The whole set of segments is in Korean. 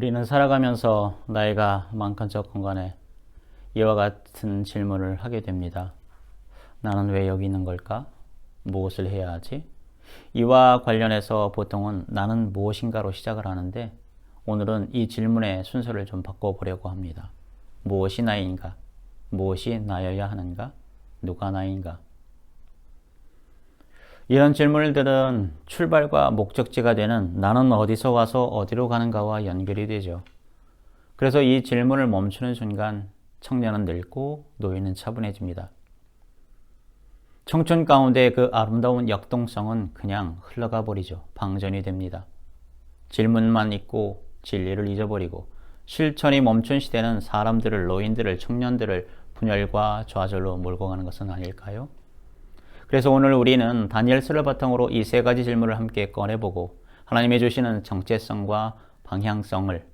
우리는 살아가면서 나이가 많건 적 건 간에 이와 같은 질문을 하게 됩니다. 나는 왜 여기 있는 걸까? 무엇을 해야 하지? 이와 관련해서 보통은 나는 무엇인가로 시작을 하는데 오늘은 이 질문의 순서를 좀 바꿔보려고 합니다. 무엇이 나인가? 무엇이 나여야 하는가? 누가 나인가? 이런 질문들은 출발과 목적지가 되는 나는 어디서 와서 어디로 가는가와 연결이 되죠. 그래서 이 질문을 멈추는 순간 청년은 늙고 노인은 차분해집니다. 청춘 가운데 그 아름다운 역동성은 그냥 흘러가 버리죠. 방전이 됩니다. 질문만 있고 진리를 잊어버리고 실천이 멈춘 시대는 사람들을, 노인들을, 청년들을 분열과 좌절로 몰고 가는 것은 아닐까요? 그래서 오늘 우리는 다니엘서를 바탕으로 이 세 가지 질문을 함께 꺼내보고 하나님의 주시는 정체성과 방향성을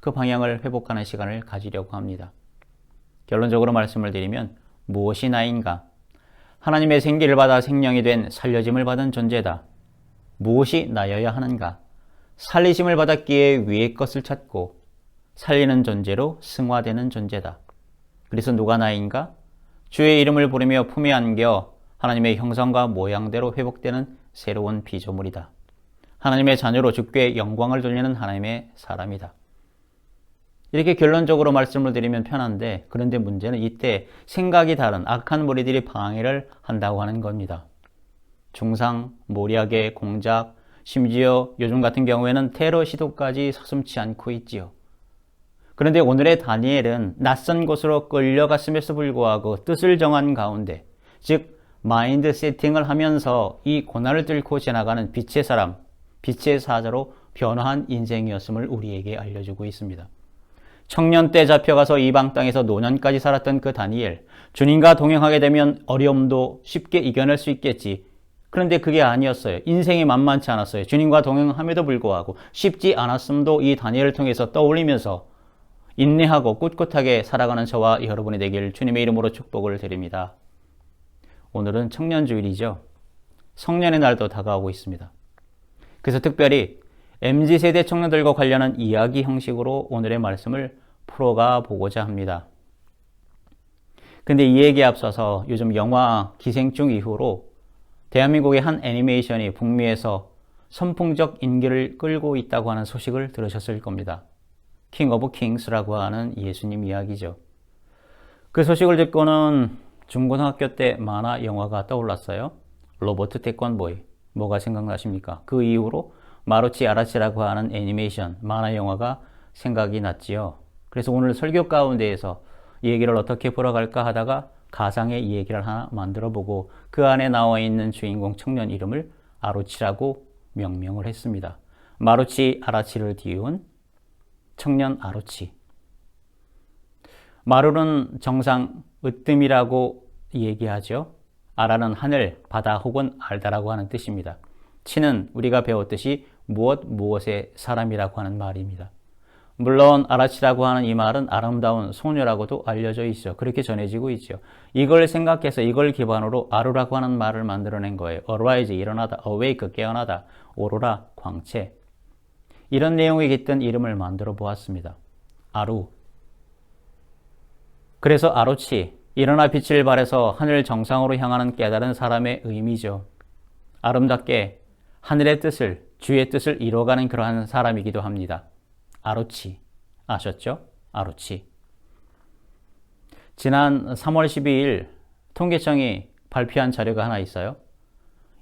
그 방향을 회복하는 시간을 가지려고 합니다. 결론적으로 말씀을 드리면 무엇이 나인가? 하나님의 생기를 받아 생명이 된 살려짐을 받은 존재다. 무엇이 나여야 하는가? 살리심을 받았기에 위의 것을 찾고 살리는 존재로 승화되는 존재다. 그래서 누가 나인가? 주의 이름을 부르며 품에 안겨 하나님의 형상과 모양대로 회복되는 새로운 피조물이다. 하나님의 자녀로 주께 영광을 돌리는 하나님의 사람이다. 이렇게 결론적으로 말씀을 드리면 편한데 그런데 문제는 이때 생각이 다른 악한 무리들이 방해를 한다고 하는 겁니다. 중상, 모략의 공작, 심지어 요즘 같은 경우에는 테러 시도까지 서슴치 않고 있지요. 그런데 오늘의 다니엘은 낯선 곳으로 끌려갔음에도 불구하고 뜻을 정한 가운데 즉 마인드 세팅을 하면서 이 고난을 뚫고 지나가는 빛의 사람, 빛의 사자로 변화한 인생이었음을 우리에게 알려주고 있습니다. 청년 때 잡혀가서 이방 땅에서 노년까지 살았던 그 다니엘, 주님과 동행하게 되면 어려움도 쉽게 이겨낼 수 있겠지. 그런데 그게 아니었어요. 인생이 만만치 않았어요. 주님과 동행함에도 불구하고 쉽지 않았음도 이 다니엘을 통해서 떠올리면서 인내하고 꿋꿋하게 살아가는 저와 여러분이 되길 주님의 이름으로 축복을 드립니다. 오늘은 청년 주일이죠. 성년의 날도 다가오고 있습니다. 그래서 특별히 MZ세대 청년들과 관련한 이야기 형식으로 오늘의 말씀을 풀어가 보고자 합니다. 근데 이 얘기에 앞서서 요즘 영화 기생충 이후로 대한민국의 한 애니메이션이 북미에서 선풍적 인기를 끌고 있다고 하는 소식을 들으셨을 겁니다. 킹 오브 킹스라고 하는 예수님 이야기죠. 그 소식을 듣고는 중고등학교 때 만화 영화가 떠올랐어요. 로버트 태권보이. 뭐가 생각나십니까? 그 이후로 마루치 아라치라고 하는 애니메이션 만화 영화가 생각이 났지요. 그래서 오늘 설교 가운데에서 이 얘기를 어떻게 풀어갈까 하다가 가상의 이 얘기를 하나 만들어 보고 그 안에 나와 있는 주인공 청년 이름을 아루치라고 명명을 했습니다. 마루치 아라치를 띄운 청년 아루치. 마루는 정상 으뜸이라고 얘기하죠. 아라는 하늘, 바다 혹은 알다라고 하는 뜻입니다. 치는 우리가 배웠듯이 무엇 무엇의 사람이라고 하는 말입니다. 물론 아라치라고 하는 이 말은 아름다운 소녀라고도 알려져 있죠. 그렇게 전해지고 있죠. 이걸 생각해서 이걸 기반으로 아루라고 하는 말을 만들어낸 거예요. arise 일어나다, awake 깨어나다, 오로라 광채. 이런 내용이 깃든 이름을 만들어 보았습니다. 아루. 그래서 아루치 일어나 빛을 발해서 하늘 정상으로 향하는 깨달은 사람의 의미죠. 아름답게 하늘의 뜻을, 주의 뜻을 이루어가는 그러한 사람이기도 합니다. 아루치. 아셨죠? 아루치. 지난 3월 12일 통계청이 발표한 자료가 하나 있어요.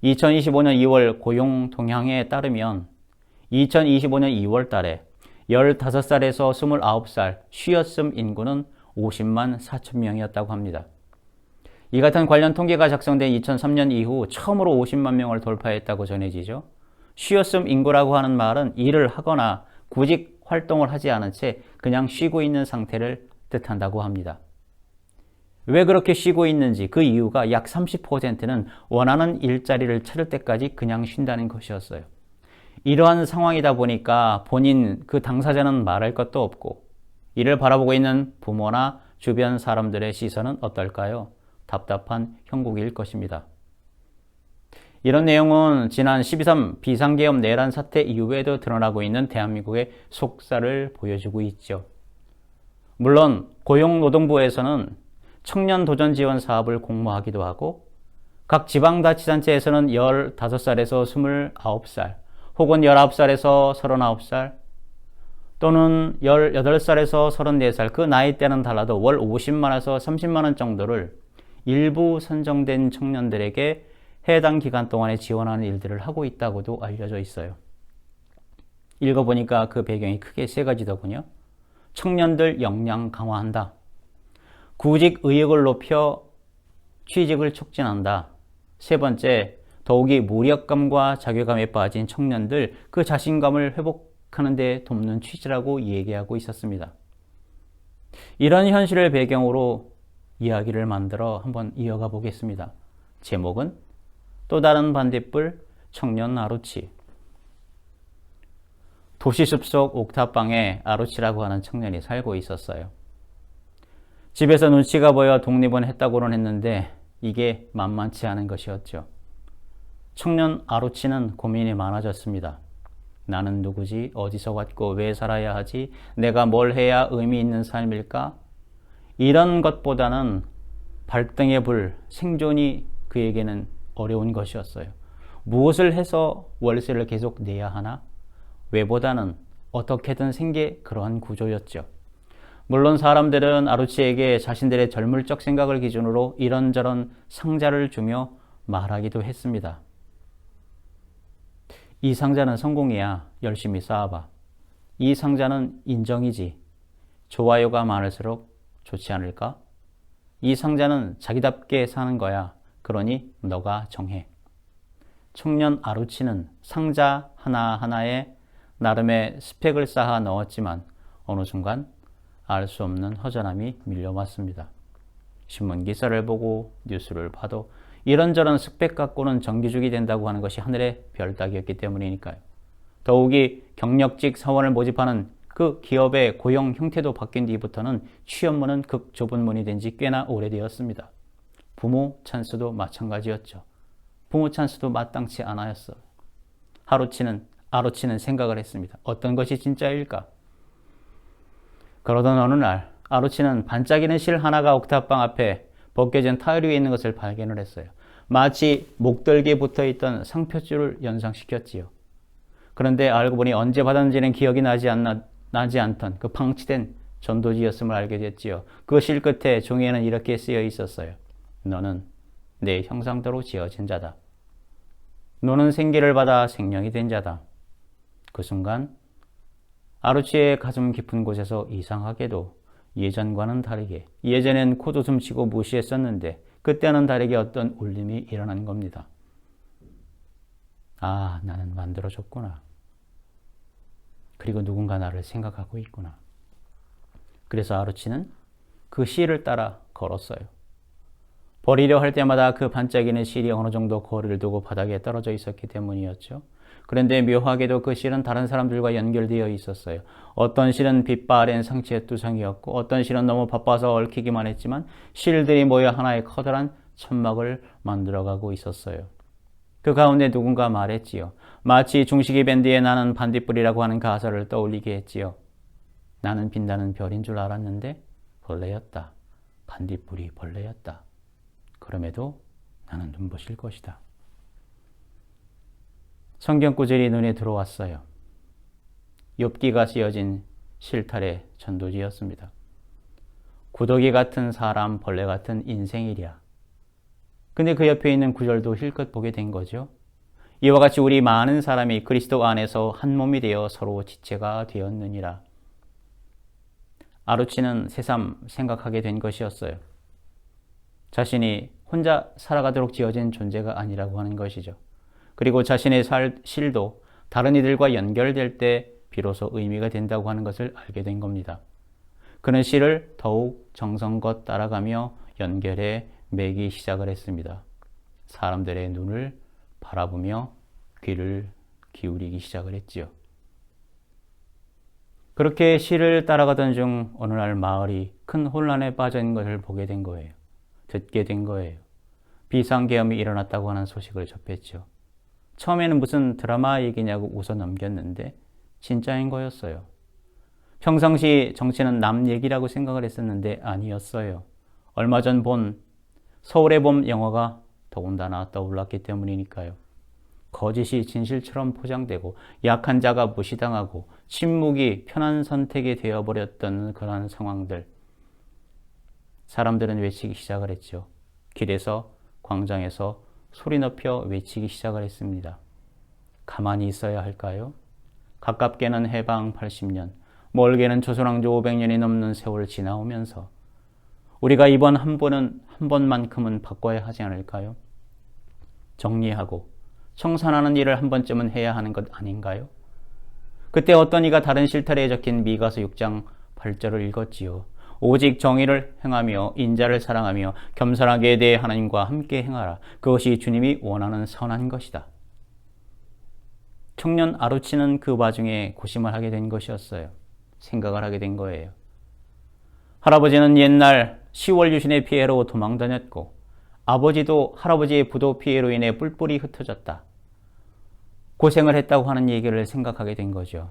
2025년 2월 고용 동향에 따르면 2025년 2월 달에 15살에서 29살 쉬었음 인구는 50만 4천 명이었다고 합니다. 이 같은 관련 통계가 작성된 2003년 이후 처음으로 50만 명을 돌파했다고 전해지죠. 쉬었음 인구라고 하는 말은 일을 하거나 구직 활동을 하지 않은 채 그냥 쉬고 있는 상태를 뜻한다고 합니다. 왜 그렇게 쉬고 있는지 그 이유가 약 30%는 원하는 일자리를 찾을 때까지 그냥 쉰다는 것이었어요. 이러한 상황이다 보니까 본인 그 당사자는 말할 것도 없고 이를 바라보고 있는 부모나 주변 사람들의 시선은 어떨까요? 답답한 형국일 것입니다. 이런 내용은 지난 12.3 비상계엄 내란 사태 이후에도 드러나고 있는 대한민국의 속살을 보여주고 있죠. 물론 고용노동부에서는 청년 도전 지원 사업을 공모하기도 하고 각 지방자치단체에서는 15살에서 29살 혹은 19살에서 39살 또는 18살에서 34살 그 나이대는 달라도 월 50만에서 30만원 정도를 일부 선정된 청년들에게 해당 기간 동안에 지원하는 일들을 하고 있다고도 알려져 있어요. 읽어보니까 그 배경이 크게 세 가지더군요. 청년들 역량 강화한다. 구직 의욕을 높여 취직을 촉진한다. 세 번째, 더욱이 무력감과 자괴감에 빠진 청년들 그 자신감을 회복 하는 데 돕는 취지라고 얘기하고 있었습니다. 이런 현실을 배경으로 이야기를 만들어 한번 이어가 보겠습니다. 제목은 또 다른 반딧불 청년 아루치 도시 숲 속 옥탑방에 아루치라고 하는 청년이 살고 있었어요. 집에서 눈치가 보여 독립은 했다고는 했는데 이게 만만치 않은 것이었죠. 청년 아루치는 고민이 많아졌습니다. 나는 누구지? 어디서 왔고 왜 살아야 하지? 내가 뭘 해야 의미 있는 삶일까? 이런 것보다는 발등의 불, 생존이 그에게는 어려운 것이었어요. 무엇을 해서 월세를 계속 내야 하나? 왜보다는 어떻게든 생계 그러한 구조였죠. 물론 사람들은 아루치에게 자신들의 젊을 적 생각을 기준으로 이런저런 상자를 주며 말하기도 했습니다. 이 상자는 성공이야. 열심히 쌓아봐. 이 상자는 인정이지. 좋아요가 많을수록 좋지 않을까? 이 상자는 자기답게 사는 거야. 그러니 너가 정해. 청년 아루치는 상자 하나하나에 나름의 스펙을 쌓아 넣었지만 어느 순간 알 수 없는 허전함이 밀려왔습니다. 신문 기사를 보고 뉴스를 봐도 이런저런 스펙 갖고는 정규직이 된다고 하는 것이 하늘의 별 따기였기 때문이니까요. 더욱이 경력직 사원을 모집하는 그 기업의 고용 형태도 바뀐 뒤부터는 취업문은 극 좁은 문이 된 지 꽤나 오래되었습니다. 부모 찬스도 마찬가지였죠. 부모 찬스도 마땅치 않았어. 하루치는 아루치는 생각을 했습니다. 어떤 것이 진짜일까? 그러던 어느 날 아루치는 반짝이는 실 하나가 옥탑방 앞에 벗겨진 타일 위에 있는 것을 발견을 했어요. 마치 목덜기에 붙어 있던 상표줄을 연상시켰지요. 그런데 알고 보니 언제 받았는지는 기억이 나지, 않나, 나지 않던 그 방치된 전도지였음을 알게 됐지요. 그 실 끝에 종이에는 이렇게 쓰여 있었어요. 너는 내 형상대로 지어진 자다. 너는 생기를 받아 생명이 된 자다. 그 순간 아루치의 가슴 깊은 곳에서 이상하게도 예전과는 다르게 예전엔 코웃음 치고 무시했었는데 그때는 다르게 어떤 울림이 일어난 겁니다. 아, 나는 만들어졌구나. 그리고 누군가 나를 생각하고 있구나. 그래서 아루치는 그 시를 따라 걸었어요. 버리려 할 때마다 그 반짝이는 실이 어느 정도 거리를 두고 바닥에 떨어져 있었기 때문이었죠. 그런데 묘하게도 그 실은 다른 사람들과 연결되어 있었어요. 어떤 실은 빛바랜 상치의 두상이었고 어떤 실은 너무 바빠서 얽히기만 했지만 실들이 모여 하나의 커다란 천막을 만들어가고 있었어요. 그 가운데 누군가 말했지요. 마치 중식이 밴드에 나는 반딧불이라고 하는 가사를 떠올리게 했지요. 나는 빛나는 별인 줄 알았는데 벌레였다. 반딧불이 벌레였다. 그럼에도 나는 눈부실 것이다. 성경 구절이 눈에 들어왔어요. 욥기가 쓰여진 실탈의 전도지였습니다. 구더기 같은 사람, 벌레 같은 인생이랴. 근데 그 옆에 있는 구절도 실컷 보게 된 거죠. 이와 같이 우리 많은 사람이 그리스도 안에서 한 몸이 되어 서로 지체가 되었느니라. 아루치는 새삼 생각하게 된 것이었어요. 자신이 혼자 살아가도록 지어진 존재가 아니라고 하는 것이죠. 그리고 자신의 살, 실도 다른 이들과 연결될 때 비로소 의미가 된다고 하는 것을 알게 된 겁니다. 그는 실을 더욱 정성껏 따라가며 연결해 매기 시작을 했습니다. 사람들의 눈을 바라보며 귀를 기울이기 시작을 했지요. 그렇게 시를 따라가던 중 어느 날 마을이 큰 혼란에 있는 것을 보게 된 거예요. 듣게 된 거예요. 비상계엄이 일어났다고 하는 소식을 접했죠. 처음에는 무슨 드라마 얘기냐고 웃어 넘겼는데 진짜인 거였어요. 평상시 정치는 남 얘기라고 생각을 했었는데 아니었어요. 얼마 전 본 서울의 봄 영화가 더군다나 떠올랐기 때문이니까요. 거짓이 진실처럼 포장되고 약한 자가 무시당하고 침묵이 편한 선택이 되어버렸던 그런 상황들. 사람들은 외치기 시작을 했죠. 길에서, 광장에서 소리 높여 외치기 시작을 했습니다. 가만히 있어야 할까요? 가깝게는 해방 80년, 멀게는 조선왕조 500년이 넘는 세월 지나오면서 우리가 이번 한 번은 한 번만큼은 바꿔야 하지 않을까요? 정리하고 청산하는 일을 한 번쯤은 해야 하는 것 아닌가요? 그때 어떤 이가 다른 실타래에 적힌 미가서 6장 8절을 읽었지요. 오직 정의를 행하며 인자를 사랑하며 겸손하게 대해 하나님과 함께 행하라. 그것이 주님이 원하는 선한 것이다. 청년 아루치는 그 와중에 고심을 하게 된 것이었어요. 생각을 하게 된 거예요. 할아버지는 옛날 10월 유신의 피해로 도망 다녔고 아버지도 할아버지의 부도 피해로 인해 뿔뿔이 흩어졌다. 고생을 했다고 하는 얘기를 생각하게 된 거죠.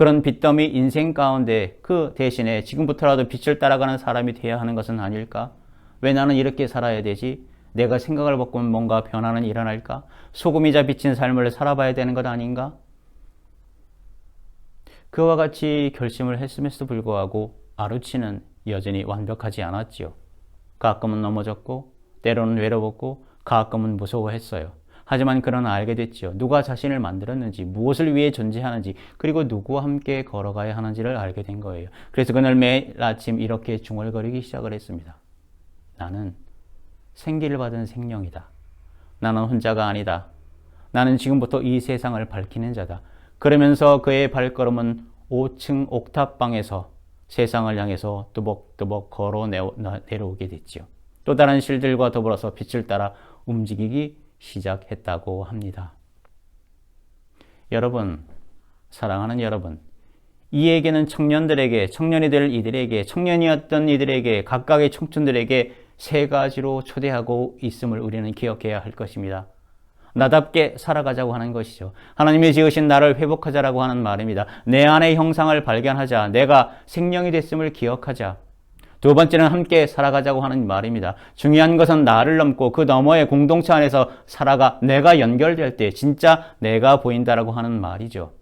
그런 빚더미 인생 가운데 그 대신에 지금부터라도 빛을 따라가는 사람이 되어야 하는 것은 아닐까? 왜 나는 이렇게 살아야 되지? 내가 생각을 바꾸면 뭔가 변화는 일어날까? 소금이자 비친 삶을 살아봐야 되는 것 아닌가? 그와 같이 결심을 했음에도 불구하고 아루치는 여전히 완벽하지 않았지요. 가끔은 넘어졌고, 때로는 외로웠고, 가끔은 무서워했어요. 하지만 그러나 알게 됐지요. 누가 자신을 만들었는지, 무엇을 위해 존재하는지, 그리고 누구와 함께 걸어가야 하는지를 알게 된 거예요. 그래서 그날 매일 아침 이렇게 중얼거리기 시작을 했습니다. 나는 생기를 받은 생명이다. 나는 혼자가 아니다. 나는 지금부터 이 세상을 밝히는 자다. 그러면서 그의 발걸음은 5층 옥탑방에서 세상을 향해서 뚜벅뚜벅 걸어 내려오게 됐지요. 또 다른 실들과 더불어서 빛을 따라 움직이기 시작했다고 합니다. 여러분, 사랑하는 여러분, 이에게는 청년들에게, 청년이 될 이들에게, 청년이었던 이들에게, 각각의 청춘들에게 세 가지로 초대하고 있음을 우리는 기억해야 할 것입니다. 나답게 살아가자고 하는 것이죠. 하나님이 지으신 나를 회복하자라고 하는 말입니다. 내 안의 형상을 발견하자. 내가 생명이 됐음을 기억하자. 두 번째는 함께 살아가자고 하는 말입니다. 중요한 것은 나를 넘고 그 너머의 공동체 안에서 살아가 내가 연결될 때 진짜 내가 보인다라고 하는 말이죠.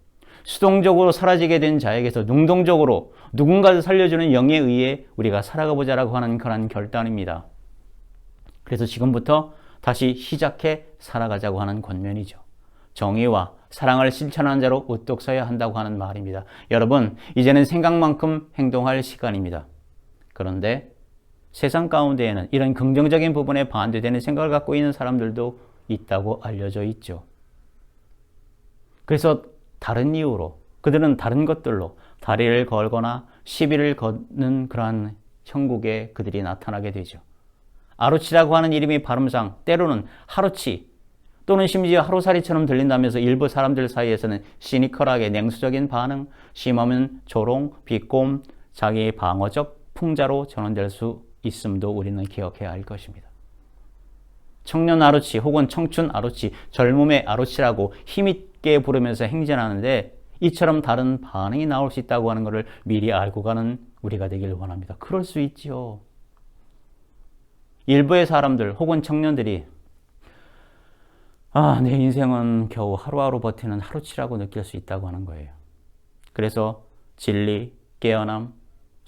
수동적으로 사라지게 된 자에게서 능동적으로 누군가를 살려주는 영에 의해 우리가 살아가 보자라고 하는 그런 결단입니다. 그래서 지금부터 다시 시작해 살아가자고 하는 권면이죠. 정의와 사랑을 실천하는 자로 우뚝 서야 한다고 하는 말입니다. 여러분, 이제는 생각만큼 행동할 시간입니다. 그런데 세상 가운데에는 이런 긍정적인 부분에 반대되는 생각을 갖고 있는 사람들도 있다고 알려져 있죠. 그래서 다른 이유로 그들은 다른 것들로 다리를 걸거나 시비를 걷는 그러한 형국에 그들이 나타나게 되죠. 아루치라고 하는 이름이 발음상 때로는 하루치 또는 심지어 하루살이처럼 들린다면서 일부 사람들 사이에서는 시니컬하게 냉수적인 반응, 심하면 조롱, 비꼼, 자기의 방어적 풍자로 전환될 수 있음도 우리는 기억해야 할 것입니다. 청년 아루치 혹은 청춘 아루치, 젊음의 아루치라고 힘있게 부르면서 행진하는데 이처럼 다른 반응이 나올 수 있다고 하는 것을 미리 알고 가는 우리가 되길 원합니다. 그럴 수 있죠. 일부의 사람들 혹은 청년들이 아, 내 인생은 겨우 하루하루 버티는 하루치라고 느낄 수 있다고 하는 거예요. 그래서 진리, 깨어남,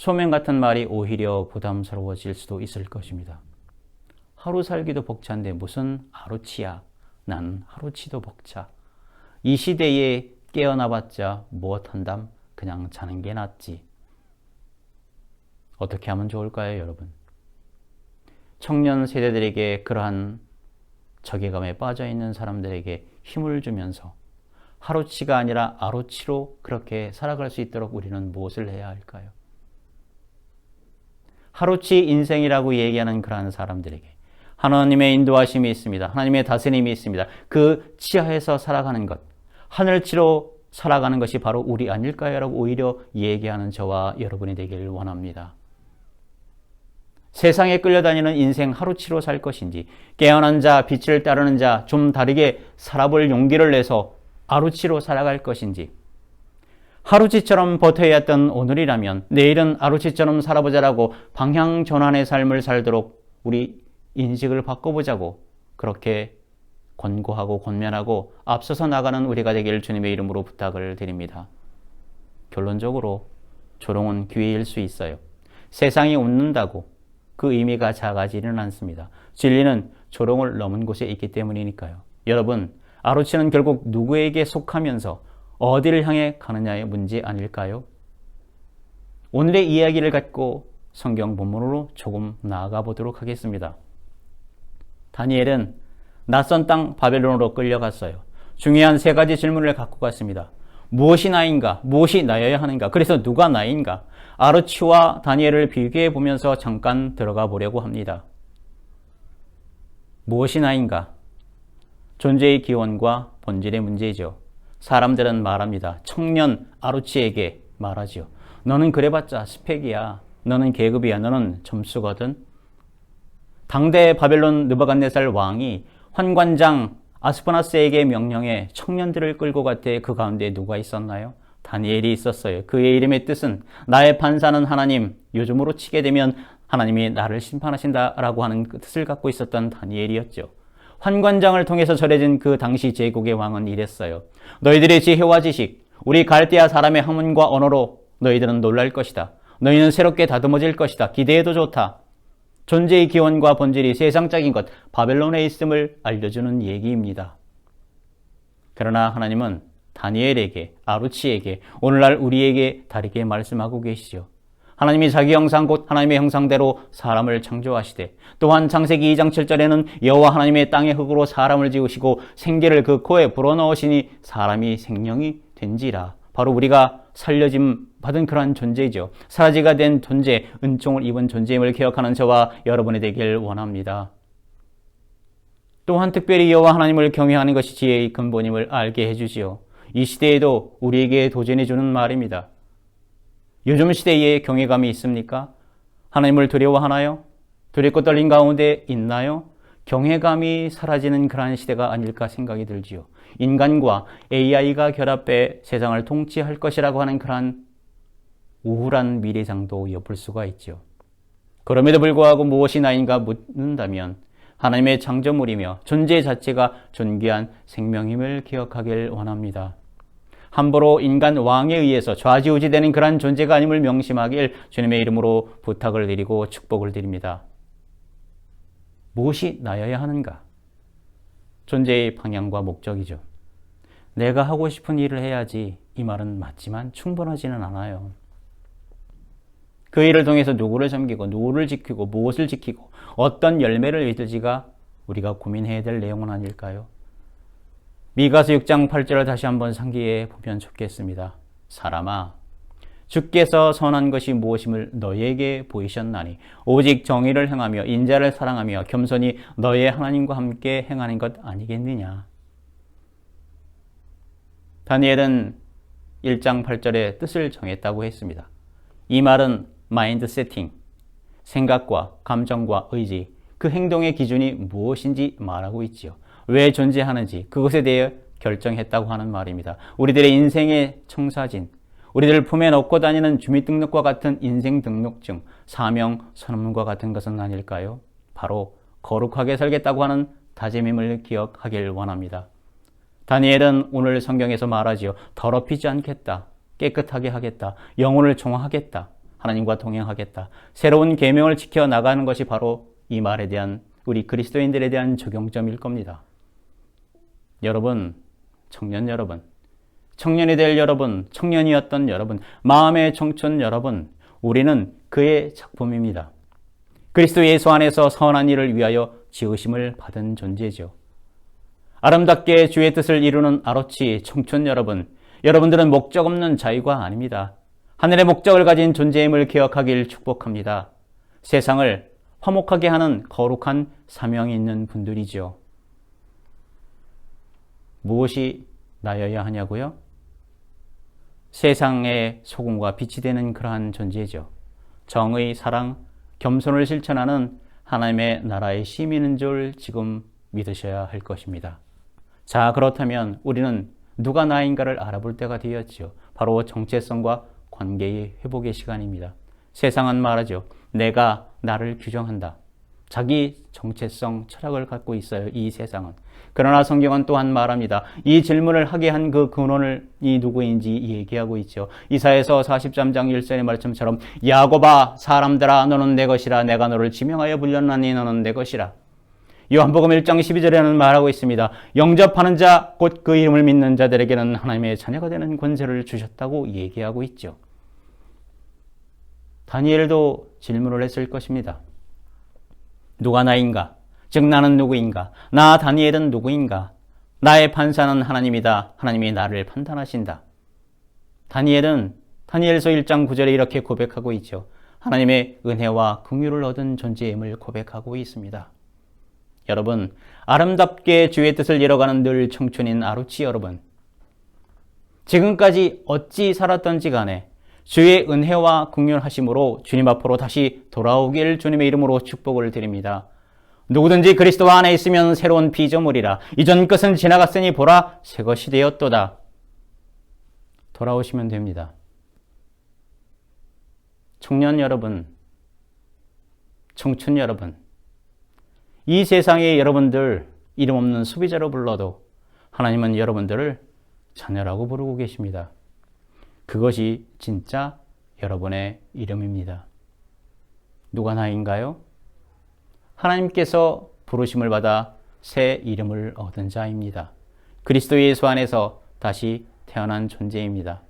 소명 같은 말이 오히려 부담스러워질 수도 있을 것입니다. 하루 살기도 벅찬데 무슨 하루치야. 난 하루치도 벅차. 이 시대에 깨어나봤자 무엇한담? 그냥 자는 게 낫지. 어떻게 하면 좋을까요, 여러분? 청년 세대들에게 그러한 적외감에 빠져 있는 사람들에게 힘을 주면서 하루치가 아니라 아루치로 그렇게 살아갈 수 있도록 우리는 무엇을 해야 할까요? 하루치 인생이라고 얘기하는 그러한 사람들에게 하나님의 인도하심이 있습니다. 하나님의 다스림이 있습니다. 그 치하에서 살아가는 것, 하늘치로 살아가는 것이 바로 우리 아닐까요? 라고 오히려 얘기하는 저와 여러분이 되기를 원합니다. 세상에 끌려다니는 인생 하루치로 살 것인지 깨어난 자, 빛을 따르는 자, 좀 다르게 살아볼 용기를 내서 하루치로 살아갈 것인지 하루치처럼 버텨야 했던 오늘이라면 내일은 하루치처럼 살아보자라고 방향 전환의 삶을 살도록 우리 인식을 바꿔보자고 그렇게 권고하고 권면하고 앞서서 나가는 우리가 되길 주님의 이름으로 부탁을 드립니다. 결론적으로 조롱은 기회일 수 있어요. 세상이 웃는다고 그 의미가 작아지는 않습니다. 진리는 조롱을 넘은 곳에 있기 때문이니까요. 여러분, 아루치는 결국 누구에게 속하면서 어디를 향해 가느냐의 문제 아닐까요? 오늘의 이야기를 갖고 성경 본문으로 조금 나아가 보도록 하겠습니다. 다니엘은 낯선 땅 바벨론으로 끌려갔어요. 중요한 세 가지 질문을 갖고 갔습니다. 무엇이 나인가? 무엇이 나여야 하는가? 그래서 누가 나인가? 아르치와 다니엘을 비교해 보면서 잠깐 들어가 보려고 합니다. 무엇이 나인가? 존재의 기원과 본질의 문제죠. 사람들은 말합니다. 청년 아르치에게 말하죠. 너는 그래봤자 스펙이야. 너는 계급이야. 너는 점수거든. 당대 바벨론 느바갓네살 왕이 환관장 아스파나스에게 명령해 청년들을 끌고 갔대 그 가운데 누가 있었나요? 다니엘이 있었어요. 그의 이름의 뜻은 나의 판사는 하나님, 요즘으로 치게 되면 하나님이 나를 심판하신다라고 하는 그 뜻을 갖고 있었던 다니엘이었죠. 환관장을 통해서 전해진 그 당시 제국의 왕은 이랬어요. 너희들의 지혜와 지식, 우리 갈대아 사람의 학문과 언어로 너희들은 놀랄 것이다. 너희는 새롭게 다듬어질 것이다. 기대해도 좋다. 존재의 기원과 본질이 세상적인 것, 바벨론에 있음을 알려주는 얘기입니다. 그러나 하나님은 다니엘에게, 아루치에게, 오늘날 우리에게 다르게 말씀하고 계시죠. 하나님이 자기 형상 곧 하나님의 형상대로 사람을 창조하시되 또한 창세기 2장 7절에는 여호와 하나님의 땅의 흙으로 사람을 지으시고 생기를 그 코에 불어넣으시니 사람이 생명이 된지라. 바로 우리가 살려짐 받은 그러한 존재이죠. 사라지가 된 존재, 은총을 입은 존재임을 기억하는 저와 여러분이 되길 원합니다. 또한 특별히 여호와 하나님을 경외하는 것이 지혜의 근본임을 알게 해주지요. 이 시대에도 우리에게 도전해 주는 말입니다. 요즘 시대에 경외감이 있습니까? 하나님을 두려워하나요? 두렵고 떨린 가운데 있나요? 경외감이 사라지는 그러한 시대가 아닐까 생각이 들지요. 인간과 AI가 결합해 세상을 통치할 것이라고 하는 그러한 우울한 미래상도 엿볼 수가 있죠. 그럼에도 불구하고 무엇이 나인가 묻는다면 하나님의 창조물이며 존재 자체가 존귀한 생명임을 기억하길 원합니다. 함부로 인간 왕에 의해서 좌지우지되는 그러한 존재가 아님을 명심하길 주님의 이름으로 부탁을 드리고 축복을 드립니다. 무엇이 나여야 하는가? 존재의 방향과 목적이죠. 내가 하고 싶은 일을 해야지 이 말은 맞지만 충분하지는 않아요. 그 일을 통해서 누구를 섬기고 누구를 지키고 무엇을 지키고 어떤 열매를 맺을지가 우리가 고민해야 될 내용은 아닐까요? 미가서 6장 8절을 다시 한번 상기해 보면 좋겠습니다. 사람아 주께서 선한 것이 무엇임을 너에게 보이셨나니 오직 정의를 행하며 인자를 사랑하며 겸손히 너의 하나님과 함께 행하는 것 아니겠느냐. 다니엘은 1장 8절에 뜻을 정했다고 했습니다. 이 말은 마인드 세팅, 생각과 감정과 의지, 그 행동의 기준이 무엇인지 말하고 있지요. 왜 존재하는지 그것에 대해 결정했다고 하는 말입니다. 우리들의 인생의 청사진, 우리들 품에 넣고 다니는 주민등록과 같은 인생 등록증, 사명, 선언문과 같은 것은 아닐까요? 바로 거룩하게 살겠다고 하는 다짐임을 기억하길 원합니다. 다니엘은 오늘 성경에서 말하지요. 더럽히지 않겠다. 깨끗하게 하겠다. 영혼을 정화하겠다. 하나님과 동행하겠다. 새로운 계명을 지켜 나가는 것이 바로 이 말에 대한 우리 그리스도인들에 대한 적용점일 겁니다. 여러분, 청년 여러분, 청년이 될 여러분, 청년이었던 여러분, 마음의 청춘 여러분, 우리는 그의 작품입니다. 그리스도 예수 안에서 선한 일을 위하여 지으심을 받은 존재죠. 아름답게 주의 뜻을 이루는 아로치 청춘 여러분, 여러분들은 목적 없는 자유가 아닙니다. 하늘의 목적을 가진 존재임을 기억하길 축복합니다. 세상을 화목하게 하는 거룩한 사명이 있는 분들이죠. 무엇이 나여야 하냐고요? 세상의 소금과 빛이 되는 그러한 존재죠. 정의, 사랑, 겸손을 실천하는 하나님의 나라의 시민인 줄 지금 믿으셔야 할 것입니다. 자, 그렇다면 우리는 누가 나인가를 알아볼 때가 되었지요. 바로 정체성과 관계의 회복의 시간입니다. 세상은 말하죠. 내가 나를 규정한다. 자기 정체성 철학을 갖고 있어요. 이 세상은. 그러나 성경은 또한 말합니다. 이 질문을 하게 한 그 근원을 이 누구인지 얘기하고 있죠. 이사에서 43장 1절의 말씀처럼 야곱아 사람들아 너는 내 것이라 내가 너를 지명하여 불렸나니 너는 내 것이라. 요한복음 1장 12절에는 말하고 있습니다. 영접하는 자, 곧 그 이름을 믿는 자들에게는 하나님의 자녀가 되는 권세를 주셨다고 얘기하고 있죠. 다니엘도 질문을 했을 것입니다. 누가 나인가? 즉 나는 누구인가? 나 다니엘은 누구인가? 나의 판사는 하나님이다. 하나님이 나를 판단하신다. 다니엘은 다니엘서 1장 9절에 이렇게 고백하고 있죠. 하나님의 은혜와 긍휼을 얻은 존재임을 고백하고 있습니다. 여러분, 아름답게 주의 뜻을 이뤄가는 늘 청춘인 아루치 여러분. 지금까지 어찌 살았던지 간에 주의 은혜와 긍휼하심으로 주님 앞으로 다시 돌아오길 주님의 이름으로 축복을 드립니다. 누구든지 그리스도 안에 있으면 새로운 피조물이라 이전 것은 지나갔으니 보라 새 것이 되었도다. 돌아오시면 됩니다. 청년 여러분, 청춘 여러분, 이 세상의 여러분들 이름 없는 소비자로 불러도 하나님은 여러분들을 자녀라고 부르고 계십니다. 그것이 진짜 여러분의 이름입니다. 누가 나인가요? 하나님께서 부르심을 받아 새 이름을 얻은 자입니다. 그리스도 예수 안에서 다시 태어난 존재입니다.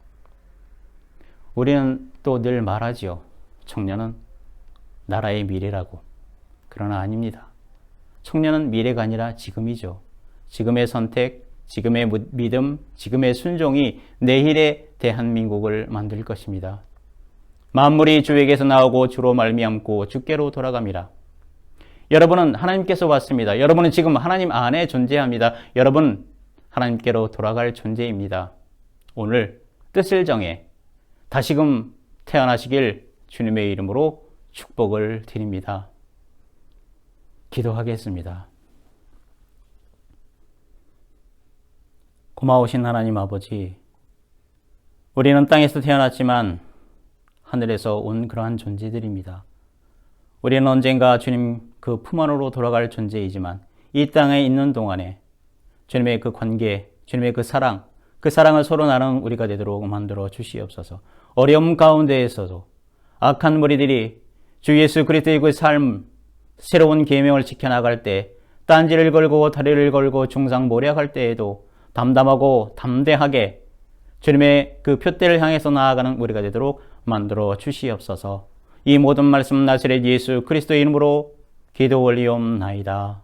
우리는 또 늘 말하지요. 청년은 나라의 미래라고. 그러나 아닙니다. 청년은 미래가 아니라 지금이죠. 지금의 선택, 지금의 믿음, 지금의 순종이 내일의 대한민국을 만들 것입니다. 만물이 주에게서 나오고 주로 말미암고 주께로 돌아갑니다. 여러분은 하나님께서 왔습니다. 여러분은 지금 하나님 안에 존재합니다. 여러분 하나님께로 돌아갈 존재입니다. 오늘 뜻을 정해 다시금 태어나시길 주님의 이름으로 축복을 드립니다. 기도하겠습니다. 고마우신 하나님 아버지, 우리는 땅에서 태어났지만 하늘에서 온 그러한 존재들입니다. 우리는 언젠가 주님 그 품 안으로 돌아갈 존재이지만 이 땅에 있는 동안에 주님의 그 관계, 주님의 그 사랑, 그 사랑을 서로 나누는 우리가 되도록 만들어 주시옵소서. 어려움 가운데에서도 악한 무리들이 주 예수 그리스도의 그 삶, 새로운 계명을 지켜나갈 때 딴지를 걸고 다리를 걸고 중상 모략할 때에도 담담하고 담대하게 주님의 그 표대를 향해서 나아가는 우리가 되도록 만들어 주시옵소서. 이 모든 말씀 나사렛 예수 그리스도의 이름으로 기도 올리옵나이다.